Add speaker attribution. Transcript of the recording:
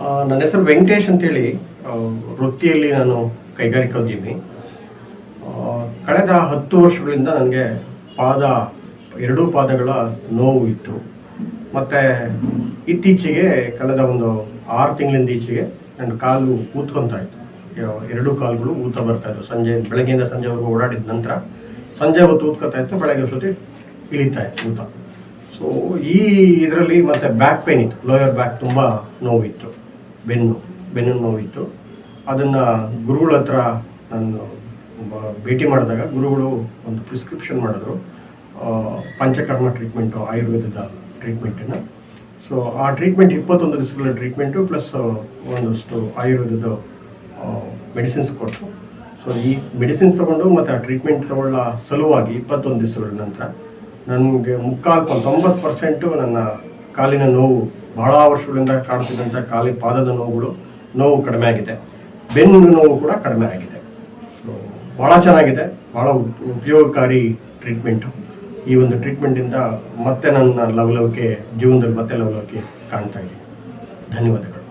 Speaker 1: ನನ್ನ ಹೆಸರು ವೆಂಕಟೇಶ್ ಅಂತೇಳಿ. ವೃತ್ತಿಯಲ್ಲಿ ನಾನು ಕೈಗಾರಿಕೋದ್ಯಮಿ ಕಳೆದ ಹತ್ತು ವರ್ಷಗಳಿಂದ ನನಗೆ ಪಾದ, ಎರಡೂ ಪಾದಗಳ ನೋವು ಇತ್ತು. ಮತ್ತು ಇತ್ತೀಚೆಗೆ ಕಳೆದ ಒಂದು ಆರು ತಿಂಗಳಿಂದ ಈಚೆಗೆ ನನ್ನ ಕಾಲು ಊದ್ಕೊತಾ ಇತ್ತು. ಎರಡೂ ಕಾಲುಗಳು ಊತ ಬರ್ತಾ ಇತ್ತು ಸಂಜೆ, ಬೆಳಗ್ಗೆಯಿಂದ ಸಂಜೆವರೆಗೂ ಓಡಾಡಿದ ನಂತರ ಸಂಜೆ ಹೊತ್ತು ಊದ್ಕೊತಾ ಇತ್ತು, ಬೆಳಗ್ಗೆ ಹೊತ್ತು ಇಳಿತಾ ಇತ್ತು ಊತ. ಸೊ ಈ ಇದರಲ್ಲಿ ಮತ್ತೆ ಬ್ಯಾಕ್ ಪೇನ್ ಇತ್ತು. ಲೋಯರ್ ಬ್ಯಾಕ್ ತುಂಬ ನೋವಿತ್ತು. ಬೆನ್ನು ಬೆನ್ನು ನೋವಿತ್ತು. ಅದನ್ನು ಗುರುಗಳ ಹತ್ರ ನಾನು ಭೇಟಿ ಮಾಡಿದಾಗ ಗುರುಗಳು ಒಂದು ಪ್ರಿಸ್ಕ್ರಿಪ್ಷನ್ ಮಾಡಿದ್ರು. ಪಂಚಕರ್ಮ ಟ್ರೀಟ್ಮೆಂಟು ಆಯುರ್ವೇದದ ಟ್ರೀಟ್ಮೆಂಟನ್ನು ಸೊ ಆ ಟ್ರೀಟ್ಮೆಂಟ್ ಇಪ್ಪತ್ತೊಂದು ದಿವಸಗಳ ಟ್ರೀಟ್ಮೆಂಟು ಪ್ಲಸ್ ಒಂದಷ್ಟು ಆಯುರ್ವೇದದ ಮೆಡಿಸಿನ್ಸ್ ಕೊಟ್ಟು ಸೊ ಈ ಮೆಡಿಸಿನ್ಸ್ ತೊಗೊಂಡು ಮತ್ತು ಆ ಟ್ರೀಟ್ಮೆಂಟ್ ತಗೊಳ್ಳೋ ಸಲುವಾಗಿ ಇಪ್ಪತ್ತೊಂದು ದಿವಸಗಳ ನಂತರ, ನನಗೆ ಮುಕ್ಕಾಲು ತೊಂಬತ್ತು ಪರ್ಸೆಂಟು ನನ್ನ ಕಾಲಿನ ನೋವು ಬಹಳ ವರ್ಷಗಳಿಂದ ಕಾಣ್ತಿದ್ದಂಥ ಕಾಲಿ ಪಾದದ ನೋವುಗಳು ನೋವು ಕಡಿಮೆ ಆಗಿದೆ. ಬೆನ್ನು ನೋವು ಕೂಡ ಕಡಿಮೆ ಆಗಿದೆ. ಬಹಳ ಚೆನ್ನಾಗಿದೆ. ಉಪ್- ಉಪಯೋಗಕಾರಿ ಟ್ರೀಟ್ಮೆಂಟು ಈ ಒಂದು ಟ್ರೀಟ್ಮೆಂಟಿಂದ ಮತ್ತೆ ನನ್ನ ಲವಲವಿಕೆ, ಜೀವನದಲ್ಲಿ ಮತ್ತೆ ಲವಲವಿಕೆ ಕಾಣ್ತಾ ಇದೆ. ಧನ್ಯವಾದಗಳು.